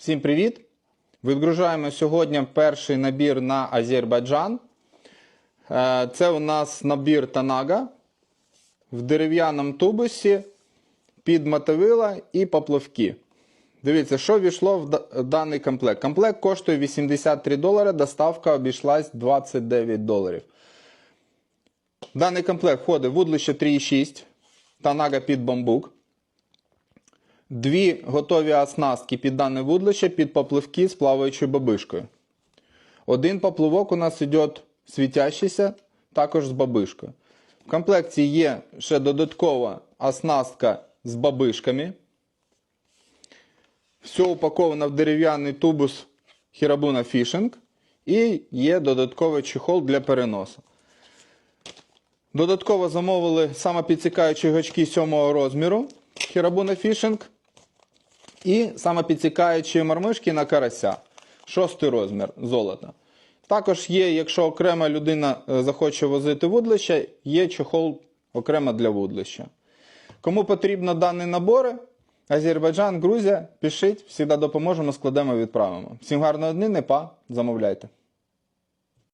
Всім привіт! Відгружаємо сьогодні перший набір на Азербайджан. Е, Це у нас набір Танага в дерев'яному тубусі під мотовила і поплавки. Дивіться, що війшло в даний комплект. Комплект коштує 83 долари, доставка обійшлась 29 доларів. В даний комплект входить вудлище 3,6, Танага під бамбук. Дві готові оснастки під дане вудлище під попливки з плаваючою бабишкою. Один поплавок у нас йде світящийся, також з бабишкою. В комплекті є ще додаткова оснастка з бабишками. Все упаковано в дерев'яний тубус Хірабуна Фішинг. І є додатковий чехол для переносу. Додатково замовили самопідсікаючі гачки 7 розміру Хірабуна Фішинг. І саме підсікаючі мармишки на карася. Шостий розмір золота. Також є, якщо окрема людина е, захоче возити вудлище, є чехол окремо для вудлища. Кому потрібно дані набори, Азербайджан, Грузія, пишіть, завжди допоможемо, складемо, відправимо. Всім гарного дня, не па, замовляйте.